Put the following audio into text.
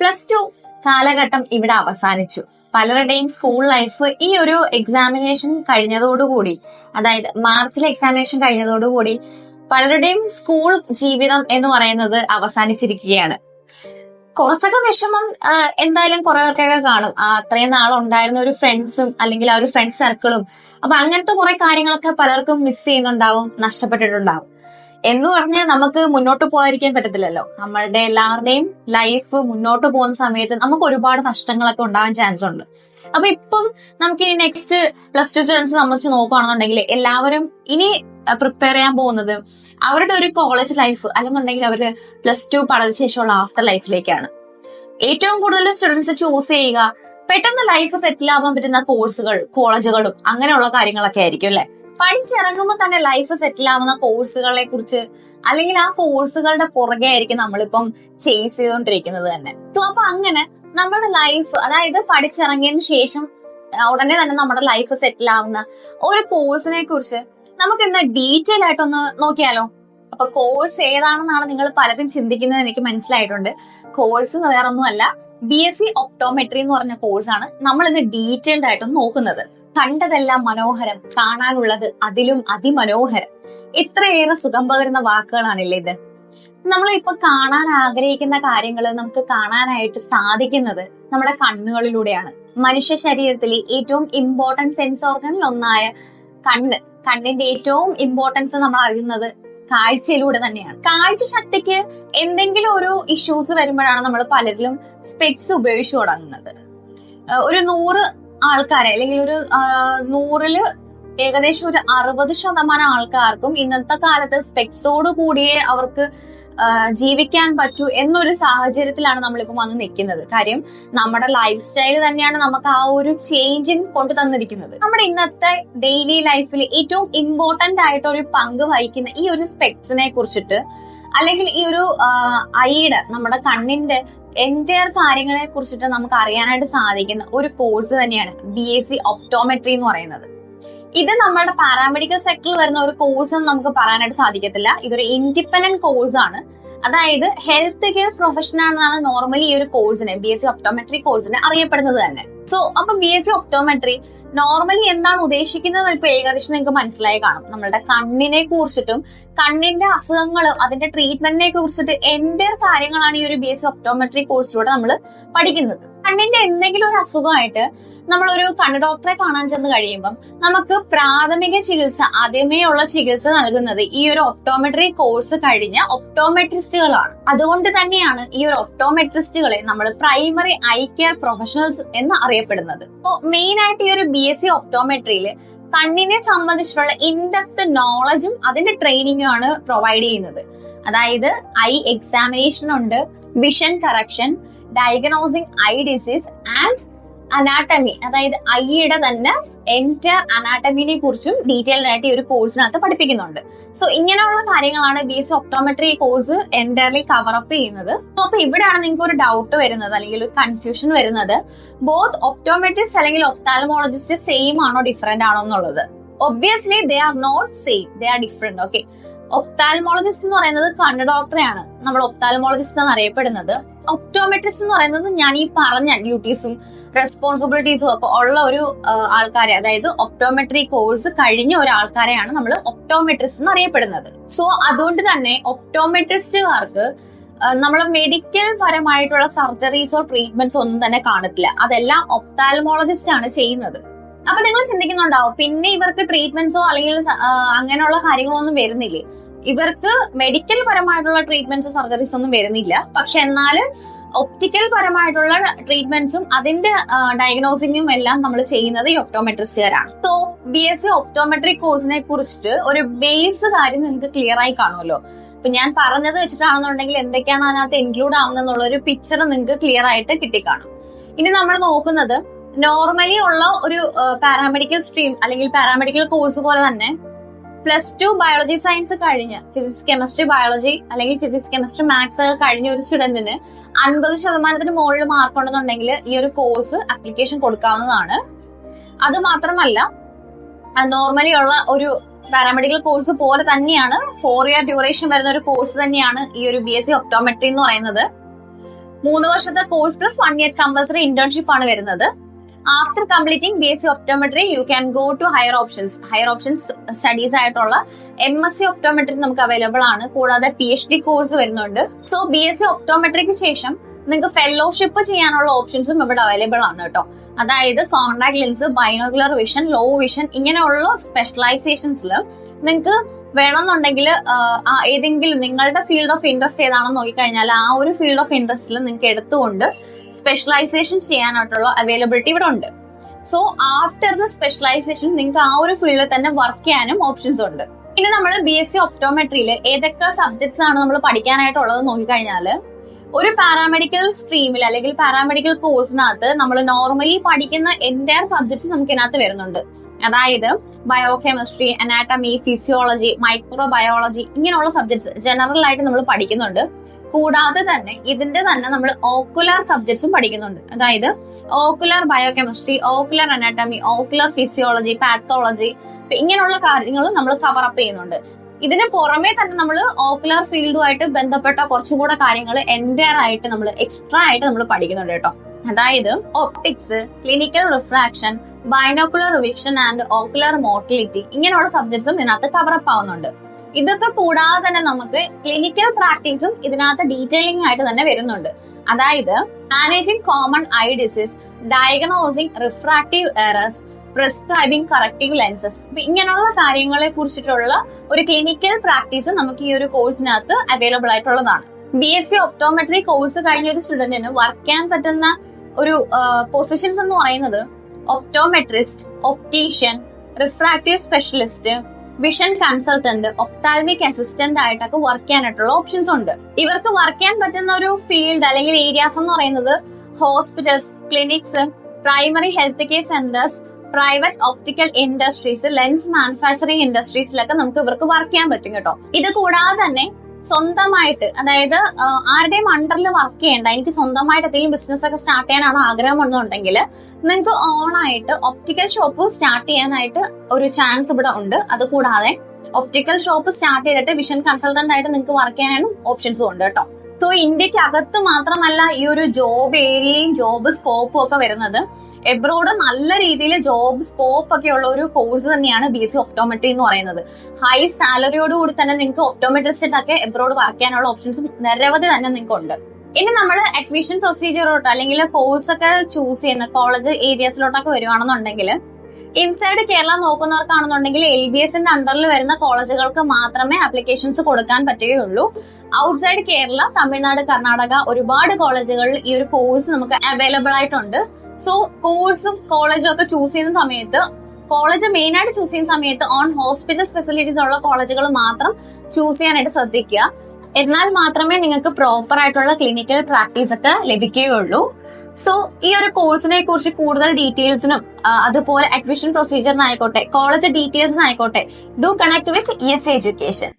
Plus two കാലഘട്ടം ഇവിടെ അവസാനിച്ചു. പലരുടെയും സ്കൂൾ ലൈഫ് ഈ ഒരു എക്സാമിനേഷൻ കഴിഞ്ഞതോടുകൂടി അതായത് മാർച്ചിലെ എക്സാമിനേഷൻ കഴിഞ്ഞതോടുകൂടി പലരുടെയും സ്കൂൾ ജീവിതം എന്ന് പറയുന്നത് അവസാനിച്ചിരിക്കുകയാണ്. കുറച്ചൊക്കെ വിഷമം എന്തായാലും കുറെ പേർക്കൊക്കെ കാണും. അത്രയും നാളുണ്ടായിരുന്ന ഒരു ഫ്രണ്ട്സും അല്ലെങ്കിൽ ആ ഒരു ഫ്രണ്ട് സർക്കിളും അപ്പൊ അങ്ങനത്തെ കുറെ കാര്യങ്ങളൊക്കെ പലർക്കും മിസ് ചെയ്യുന്നുണ്ടാവും നഷ്ടപ്പെട്ടിട്ടുണ്ടാവും. എന്ന് പറഞ്ഞ് നമുക്ക് മുന്നോട്ട് പോകാതിരിക്കാൻ പറ്റത്തില്ലല്ലോ. നമ്മളുടെ എല്ലാവരുടെയും ലൈഫ് മുന്നോട്ട് പോകുന്ന സമയത്ത് നമുക്ക് ഒരുപാട് നഷ്ടങ്ങളൊക്കെ ഉണ്ടാവാൻ ചാൻസ് ഉണ്ട്. അപ്പൊ ഇപ്പം നമുക്ക് ഇനി നെക്സ്റ്റ് പ്ലസ് ടു സ്റ്റുഡൻസ് സംബന്ധിച്ച് നോക്കുകയാണെന്നുണ്ടെങ്കിൽ എല്ലാവരും ഇനി പ്രിപ്പയർ ചെയ്യാൻ പോകുന്നത് അവരുടെ ഒരു കോളേജ് ലൈഫ് അല്ലെന്നുണ്ടെങ്കിൽ അവർ പ്ലസ് ടു പഠന ശേഷമുള്ള ആഫ്റ്റർ ലൈഫിലേക്കാണ് ഏറ്റവും കൂടുതൽ സ്റ്റുഡൻസ് ചൂസ് ചെയ്യുക. പെട്ടെന്ന് ലൈഫ് സെറ്റിൽ ആവാൻ പറ്റുന്ന കോഴ്സുകൾ കോളേജുകളും അങ്ങനെയുള്ള കാര്യങ്ങളൊക്കെ ആയിരിക്കും അല്ലെ? പഠിച്ചിറങ്ങുമ്പോൾ തന്നെ ലൈഫ് സെറ്റിൽ ആവുന്ന കോഴ്സുകളെ കുറിച്ച് അല്ലെങ്കിൽ ആ കോഴ്സുകളുടെ പുറകെ ആയിരിക്കും നമ്മളിപ്പം ചേസ് ചെയ്തുകൊണ്ടിരിക്കുന്നത് തന്നെ. അപ്പൊ അങ്ങനെ നമ്മുടെ ലൈഫ് അതായത് പഠിച്ചിറങ്ങിയതിന് ശേഷം ഉടനെ തന്നെ നമ്മുടെ ലൈഫ് സെറ്റിൽ ആവുന്ന ഒരു കോഴ്സിനെ കുറിച്ച് നമുക്ക് ഇന്ന് ഡീറ്റെയിൽ ആയിട്ടൊന്ന് നോക്കിയാലോ? അപ്പൊ കോഴ്സ് ഏതാണെന്നാണ് നിങ്ങൾ പലരും ചിന്തിക്കുന്നത് എനിക്ക് മനസ്സിലായിട്ടുണ്ട്. കോഴ്സ് വേറൊന്നുമല്ല ബി എസ് സി ഒപ്റ്റോമെട്രി എന്ന് പറഞ്ഞ കോഴ്സാണ് നമ്മൾ ഇന്ന് ഡീറ്റെയിൽഡ് ആയിട്ടൊന്ന് നോക്കുന്നത്. കണ്ടതെല്ലാം മനോഹരം. കാണാനുള്ളത് അതിലും അതിമനോഹരം. ഇത്രയേറെ സുഖം പകരുന്ന വാക്കുകളാണല്ലേ ഇത്. നമ്മൾ ഇപ്പൊ കാണാൻ ആഗ്രഹിക്കുന്ന കാര്യങ്ങൾ നമുക്ക് കാണാനായിട്ട് സാധിക്കുന്നത് നമ്മുടെ കണ്ണുകളിലൂടെയാണ്. മനുഷ്യ ശരീരത്തിലെ ഏറ്റവും ഇമ്പോർട്ടന്റ് സെൻസ് ഓർഗനിൽ ഒന്നായ കണ്ണ്. കണ്ണിന്റെ ഏറ്റവും ഇമ്പോർട്ടൻസ് നമ്മൾ അറിയുന്നത് കാഴ്ചയിലൂടെ തന്നെയാണ്. കാഴ്ച ശക്തിക്ക് എന്തെങ്കിലും ഒരു ഇഷ്യൂസ് വരുമ്പോഴാണ് നമ്മൾ പലരിലും സ്പെക്സ് ഉപയോഗിച്ചു തുടങ്ങുന്നത്. ഒരു നൂറ് ആൾക്കാരെ അല്ലെങ്കിൽ ഒരു നൂറിൽ ഏകദേശം ഒരു അറുപത് ശതമാനം ആൾക്കാർക്കും ഇന്നത്തെ കാലത്ത് സ്പെക്സോട് കൂടിയേ അവർക്ക് ജീവിക്കാൻ പറ്റൂ എന്നൊരു സാഹചര്യത്തിലാണ് നമ്മളിപ്പോൾ വന്ന് നിൽക്കുന്നത്. കാര്യം നമ്മുടെ ലൈഫ് സ്റ്റൈൽ തന്നെയാണ് നമുക്ക് ആ ഒരു ചേഞ്ചിങ് കൊണ്ടു തന്നിരിക്കുന്നത്. നമ്മുടെ ഇന്നത്തെ ഡെയിലി ലൈഫിൽ ഏറ്റവും ഇമ്പോർട്ടന്റ് ആയിട്ട് ഒരു പങ്ക് വഹിക്കുന്ന ഈ ഒരു സ്പെക്സിനെ കുറിച്ചിട്ട് അല്ലെങ്കിൽ ഈ ഒരു ഐയുടെ നമ്മുടെ കണ്ണിന്റെ എന്റയർ കാര്യങ്ങളെ കുറിച്ചിട്ട് നമുക്ക് അറിയാനായിട്ട് സാധിക്കുന്ന ഒരു കോഴ്സ് തന്നെയാണ് ബി എസ് സി ഒപ്റ്റോമെട്രി എന്ന് പറയുന്നത്. ഇത് നമ്മുടെ പാരാമെഡിക്കൽ സെക്ടറിൽ വരുന്ന ഒരു കോഴ്സ് എന്ന് നമുക്ക് പറയാനായിട്ട് സാധിക്കത്തില്ല. ഇതൊരു ഇൻഡിപെൻഡന്റ് കോഴ്സ് ആണ്. അതായത് ഹെൽത്ത് കെയർ പ്രൊഫഷൻ ആണെന്നാണ് നോർമലി ഈ ഒരു കോഴ്സിനെ ബി എസ് സി ഒപ്റ്റോമെട്രി കോഴ്സിനെ അറിയപ്പെടുന്നത് തന്നെ. സോ അപ്പൊ B S C optometry normally എന്താണ് ഉദ്ദേശിക്കുന്നത് ഇപ്പൊ ഏകദേശം നിങ്ങൾക്ക് മനസ്സിലായി കാണും. നമ്മളുടെ കണ്ണിനെ കുറിച്ചിട്ടും കണ്ണിന്റെ അസുഖങ്ങൾ അതിന്റെ ട്രീറ്റ്മെന്റിനെ കുറിച്ചിട്ട് എന്റെ കാര്യങ്ങളാണ് ഈ ഒരു ബി എസ് ഒപ്റ്റോമെട്രി കോഴ്സിലൂടെ നമ്മൾ പഠിക്കുന്നത്. കണ്ണിന്റെ എന്തെങ്കിലും ഒരു അസുഖമായിട്ട് നമ്മളൊരു കണ്ണ് ഡോക്ടറെ കാണാൻ ചെന്ന് കഴിയുമ്പം നമുക്ക് പ്രാഥമിക ചികിത്സ ആദ്യമേ ഉള്ള ചികിത്സ നൽകുന്നത് ഈ ഒരു ഒപ്റ്റോമെട്രി കോഴ്സ് കഴിഞ്ഞ ഒപ്റ്റോമെട്രിസ്റ്റുകളാണ് അതുകൊണ്ട് തന്നെയാണ് ഈ ഒരു ഒപ്റ്റോമെട്രിസ്റ്റുകളെ നമ്മൾ പ്രൈമറി ഐ കെയർ പ്രൊഫഷണൽസ് എന്ന് അറിയപ്പെടുന്നത്. അപ്പോൾ മെയിൻ ആയിട്ട് ഈ ഒരു ബി എസ് സി ഒപ്റ്റോമെട്രിയിൽ കണ്ണിനെ സംബന്ധിച്ചിട്ടുള്ള ഇൻഡെപ്ത് നോളജും അതിന്റെ ട്രെയിനിങ്ങും ആണ് പ്രൊവൈഡ് ചെയ്യുന്നത്. അതായത് ഐ എക്സാമിനേഷൻ ഉണ്ട് vision correction diagnosing eye disease and anatomy അതായത് ഐയുടെ തന്നെ എന്റെ അനാട്ടമിനെ കുറിച്ചും ഡീറ്റെയിൽഡ് ആയിട്ട് ഈ ഒരു കോഴ്സിനകത്ത് പഠിപ്പിക്കുന്നുണ്ട്. സോ ഇങ്ങനെയുള്ള കാര്യങ്ങളാണ് B S optometry course entirely cover up ചെയ്യുന്നത്. അപ്പൊ ഇവിടെയാണ് നിങ്ങൾക്ക് ഒരു ഡൗട്ട് വരുന്നത് അല്ലെങ്കിൽ ഒരു കൺഫ്യൂഷൻ വരുന്നത്. ബോത്ത് ഒപ്റ്റോമെട്രിസ്റ്റ് അല്ലെങ്കിൽ ഒപ്താലമോളജിസ്റ്റ് സെയിം ആണോ ഡിഫറെന്റ് ആണോ എന്നുള്ളത്. Obviously they are not same they are different okay ophthalmologist എന്ന് പറയുന്നത് കണ്ണ് ഡോക്ടറെയാണ് നമ്മൾ ഒപ്താൽമോളജിസ്റ്റ് എന്ന് അറിയപ്പെടുന്നത്. ഒപ്റ്റോമെട്രിസ്റ്റ് എന്ന് പറയുന്നത് ഞാൻ ഈ പറഞ്ഞ ഡ്യൂട്ടീസും റെസ്പോൺസിബിലിറ്റീസും ഒക്കെ ഉള്ള ഒരു ആൾക്കാരെ അതായത് ഒപ്റ്റോമെട്രി കോഴ്സ് കഴിഞ്ഞ ഒരു ആൾക്കാരെയാണ് നമ്മൾ ഒപ്റ്റോമെട്രിസ്റ്റ് എന്ന് അറിയപ്പെടുന്നത്. സോ അതുകൊണ്ട് തന്നെ ഒപ്റ്റോമെട്രിസ്റ്റുകാർക്ക് നമ്മൾ മെഡിക്കൽ പരമായിട്ടുള്ള സർജറീസോ ട്രീറ്റ്മെന്റ്സോ ഒന്നും തന്നെ കാണത്തില്ല. അതെല്ലാം ഒപ്താൽമോളജിസ്റ്റ് ആണ് ചെയ്യുന്നത്. അപ്പൊ നിങ്ങൾ ചിന്തിക്കുന്നുണ്ടാവും പിന്നെ ഇവർക്ക് ട്രീറ്റ്മെന്റ്സോ അല്ലെങ്കിൽ അങ്ങനെയുള്ള കാര്യങ്ങളോ ഒന്നും വരുന്നില്ലേ? ഇവർക്ക് മെഡിക്കൽ പരമായിട്ടുള്ള ട്രീറ്റ്മെന്റ്സ് സർജറീസ് ഒന്നും വരുന്നില്ല. പക്ഷെ എന്നാൽ ഒപ്റ്റിക്കൽ പരമായിട്ടുള്ള ട്രീറ്റ്മെന്റ്സും അതിന്റെ ഡയഗ്നോസിങ്ങും എല്ലാം നമ്മൾ ചെയ്യുന്നത് ഈ ഒപ്റ്റോമെട്രിസ്റ്റുകാരാണ് so B S C optometry കോഴ്സിനെ കുറിച്ചിട്ട് ഒരു ബേസ് കാര്യം നിങ്ങൾക്ക് ക്ലിയർ ആയി കാണുമല്ലോ. ഇപ്പൊ ഞാൻ പറഞ്ഞത് വെച്ചിട്ടാണെന്നുണ്ടെങ്കിൽ എന്തൊക്കെയാണ് അതിനകത്ത് ഇൻക്ലൂഡ് ആവുന്നതെന്നുള്ള ഒരു പിക്ചർ നിങ്ങൾക്ക് ക്ലിയർ ആയിട്ട് കിട്ടിക്കാണും. ഇനി നമ്മൾ നോക്കുന്നത് നോർമലി ഉള്ള ഒരു പാരാമെഡിക്കൽ സ്ട്രീം അല്ലെങ്കിൽ പാരാമെഡിക്കൽ കോഴ്സ് പോലെ തന്നെ പ്ലസ് ടു ബയോളജി സയൻസ് കഴിഞ്ഞ് ഫിസിക്സ് കെമിസ്ട്രി ബയോളജി അല്ലെങ്കിൽ ഫിസിക്സ് കെമിസ്ട്രി മാത്സ് ഒക്കെ കഴിഞ്ഞ ഒരു സ്റ്റുഡന്റിന് അൻപത് ശതമാനത്തിന് മുകളിൽ മാർക്ക് ഉണ്ടെന്നുണ്ടെങ്കിൽ ഈ ഒരു കോഴ്സ് അപ്ലിക്കേഷൻ കൊടുക്കാവുന്നതാണ്. അത് മാത്രമല്ല നോർമലി ഉള്ള ഒരു പാരാമെഡിക്കൽ കോഴ്സ് പോലെ തന്നെയാണ് ഫോർ ഇയർ ഡ്യൂറേഷൻ വരുന്ന ഒരു കോഴ്സ് തന്നെയാണ് ഈ ഒരു ബി എസ് സി ഒപ്റ്റോമെട്രി എന്ന് പറയുന്നത്. മൂന്ന് വർഷത്തെ course plus one year compulsory internship ആണ് വരുന്നത്. After completing B S C optometry you can go to higher options higher options studies ആയിട്ടുള്ള എം എസ് സി ഒപ്റ്റോമെട്രി നമുക്ക് അവൈലബിൾ ആണ്. കൂടാതെ പി എച്ച് ഡി കോഴ്സ് വരുന്നുണ്ട്. സോ ബി എസ് സി ഒപ്റ്റോമെട്രിക്ക് ശേഷം നിങ്ങൾക്ക് ഫെലോഷിപ്പ് ചെയ്യാനുള്ള ഓപ്ഷൻസും ഇവിടെ അവൈലബിൾ ആണ് കേട്ടോ. അതായത് contact lens binocular vision low vision ഇങ്ങനെയുള്ള സ്പെഷ്യലൈസേഷൻസിൽ നിങ്ങൾക്ക് വേണമെന്നുണ്ടെങ്കിൽ ഏതെങ്കിലും നിങ്ങളുടെ ഫീൽഡ് ഓഫ് ഇൻട്രസ്റ്റ് ഏതാണെന്ന് നോക്കിക്കഴിഞ്ഞാൽ ആ ഒരു ഫീൽഡ് ഓഫ് ഇൻട്രസ്റ്റിൽ നിങ്ങൾക്ക് എടുത്തുകൊണ്ട് സ്പെഷ്യലൈസേഷൻ ചെയ്യാനായിട്ടുള്ള അവൈലബിലിറ്റി ഇവിടെ ഉണ്ട്. സോ ആഫ്റ്റർ ദ സ്പെഷ്യലൈസേഷൻ നിങ്ങൾക്ക് ആ ഒരു ഫീൽഡിൽ തന്നെ വർക്ക് ചെയ്യാനും ഓപ്ഷൻസ് ഉണ്ട്. ഇനി നമ്മൾ ബി എസ് സി ഒപ്റ്റോമെട്രിയിൽ ഏതൊക്കെ സബ്ജക്ട്സ് ആണ് നമ്മൾ പഠിക്കാനായിട്ടുള്ളത് നോക്കിക്കഴിഞ്ഞാൽ ഒരു പാരാമെഡിക്കൽ സ്ട്രീമിൽ അല്ലെങ്കിൽ പാരാമെഡിക്കൽ കോഴ്സിനകത്ത് നമ്മൾ നോർമലി പഠിക്കുന്ന എന്റയർ സബ്ജക്ട്സ് നമുക്ക് ഇതിനകത്ത് വരുന്നുണ്ട്. അതായത് ബയോകെമിസ്ട്രി അനാട്ടമി ഫിസിയോളജി മൈക്രോബയോളജി ഇങ്ങനെയുള്ള സബ്ജക്ട്സ് ജനറൽ ആയിട്ട് നമ്മൾ പഠിക്കുന്നുണ്ട്. കൂടാതെ തന്നെ ഇതിന്റെ തന്നെ നമ്മൾ ഓക്കുലർ സബ്ജക്ട്സും പഠിക്കുന്നുണ്ട്. അതായത് ocular biochemistry ocular anatomy ocular physiology pathology ഇങ്ങനെയുള്ള കാര്യങ്ങളും നമ്മൾ കവർ അപ്പ് ചെയ്യുന്നുണ്ട്. ഇതിന് പുറമേ തന്നെ നമ്മൾ ഓക്കുലർ ഫീൽഡുമായിട്ട് ബന്ധപ്പെട്ട കുറച്ചുകൂടെ കാര്യങ്ങൾ എന്റയർ ആയിട്ട് നമ്മൾ എക്സ്ട്രാ ആയിട്ട് നമ്മൾ പഠിക്കുന്നുണ്ട് കേട്ടോ. അതായത് optics clinical refraction binocular revision and ocular motility ഇങ്ങനെയുള്ള സബ്ജക്ട്സും ഇതിനകത്ത് കവറപ്പ് ആവുന്നുണ്ട്. ഇതൊക്കെ കൂടാതെ തന്നെ നമുക്ക് ക്ലിനിക്കൽ പ്രാക്ടീസും ഇതിനകത്ത് ഡീറ്റെയിലിംഗ് ആയിട്ട് തന്നെ വരുന്നുണ്ട്. അതായത് managing common eye disease diagnosing refractive errors prescribing corrective lenses ഇങ്ങനെയുള്ള കാര്യങ്ങളെ കുറിച്ചിട്ടുള്ള ഒരു ക്ലിനിക്കൽ പ്രാക്ടീസ് നമുക്ക് ഈ ഒരു കോഴ്സിനകത്ത് അവൈലബിൾ ആയിട്ടുള്ളതാണ്. B S C optometry course കഴിഞ്ഞ ഒരു സ്റ്റുഡന്റിന് വർക്ക് ചെയ്യാൻ പറ്റുന്ന ഒരു പൊസിഷൻസ് എന്ന് പറയുന്നത് optometrist optician refractive specialist vision consultant ophthalmic assistant ആയിട്ടൊക്കെ വർക്ക് ചെയ്യാനായിട്ടുള്ള ഓപ്ഷൻസ് ഉണ്ട്. ഇവർക്ക് വർക്ക് ചെയ്യാൻ പറ്റുന്ന ഒരു ഫീൽഡ് അല്ലെങ്കിൽ ഏരിയാസ് എന്ന് പറയുന്നത് hospitals clinics primary health care centres private optical industries lens manufacturing ഇൻഡസ്ട്രീസിലൊക്കെ നമുക്ക് ഇവർക്ക് വർക്ക് ചെയ്യാൻ പറ്റും കേട്ടോ. ഇത് കൂടാതെ തന്നെ സ്വന്തമായിട്ട് അതായത് ആരുടെയും അണ്ടറിൽ വർക്ക് ചെയ്യേണ്ട എനിക്ക് സ്വന്തമായിട്ട് എന്തെങ്കിലും ബിസിനസ് ഒക്കെ സ്റ്റാർട്ട് ചെയ്യാനാണ് ആഗ്രഹം എന്നുണ്ടെങ്കിൽ നിങ്ങൾക്ക് ഓൺ ആയിട്ട് ഒപ്റ്റിക്കൽ ഷോപ്പ് സ്റ്റാർട്ട് ചെയ്യാനായിട്ട് ഒരു ചാൻസ് ഇവിടെ ഉണ്ട്. അതുകൂടാതെ ഒപ്റ്റിക്കൽ ഷോപ്പ് സ്റ്റാർട്ട് ചെയ്തിട്ട് വിഷൻ കൺസൾട്ടന്റ് ആയിട്ട് നിങ്ങൾക്ക് വർക്ക് ചെയ്യാനും ഓപ്ഷൻസും ഉണ്ട് കേട്ടോ. സോ ഇന്ത്യയ്ക്ക് അകത്ത് മാത്രമല്ല ഈ ഒരു ജോബ് ഏരിയയും ജോബ് സ്കോപ്പും ഒക്കെ വരുന്നത് എബ്രോഡ് നല്ല രീതിയിൽ ജോബ് സ്കോപ്പ് ഒക്കെ ഉള്ള ഒരു കോഴ്സ് തന്നെയാണ് ബി സി ഒപ്റ്റോമെട്രി എന്ന് പറയുന്നത്. ഹൈ സാലറിയോട് കൂടി തന്നെ നിങ്ങൾക്ക് ഒപ്റ്റോമെട്രിസ്റ്റ് ഒക്കെ എബ്രോഡ് വർക്ക് ചെയ്യാനുള്ള ഓപ്ഷൻസ് നിരവധി തന്നെ നിങ്ങൾക്ക് ഉണ്ട് ഇനി നമ്മൾ അഡ്മിഷൻ പ്രൊസീജിയറോട്ടോ അല്ലെങ്കിൽ കോഴ്സ് ഒക്കെ ചൂസ് ചെയ്യുന്ന കോളേജ് ഏരിയസിലോട്ടൊക്കെ വരുവാണെന്നുണ്ടെങ്കിൽ ഇൻസൈഡ് കേരള നോക്കുന്നവർക്കാണെന്നുണ്ടെങ്കിൽ എൽ ബി എസിന്റെ അണ്ടറിൽ വരുന്ന കോളേജുകൾക്ക് മാത്രമേ അപ്ലിക്കേഷൻസ് കൊടുക്കാൻ പറ്റുകയുള്ളൂ. ഔട്ട്സൈഡ് കേരള തമിഴ്നാട് കർണാടക ഒരുപാട് കോളേജുകളിൽ ഈ ഒരു കോഴ്സ് നമുക്ക് അവൈലബിൾ ആയിട്ടുണ്ട്. സോ കോഴ്സും കോളേജും ഒക്കെ ചൂസ് ചെയ്യുന്ന സമയത്ത് കോളേജ് മെയിൻ ആയിട്ട് ചൂസ് ചെയ്യുന്ന സമയത്ത് ഓൺ ഹോസ്പിറ്റൽ ഫെസിലിറ്റീസ് ഉള്ള കോളേജുകൾ മാത്രം ചൂസ് ചെയ്യാനായിട്ട് ശ്രദ്ധിക്കുക. എന്നാൽ മാത്രമേ നിങ്ങൾക്ക് പ്രോപ്പർ ആയിട്ടുള്ള ക്ലിനിക്കൽ പ്രാക്ടീസ് ഒക്കെ ലഭിക്കുകയുള്ളൂ. സോ ഈ ഒരു കോഴ്സിനെ കുറിച്ച് കൂടുതൽ ഡീറ്റെയിൽസിനും അതുപോലെ അഡ്മിഷൻ പ്രൊസീജിയറിനായിക്കോട്ടെ college ഡീറ്റെയിൽസിനായിക്കോട്ടെ do connect with S education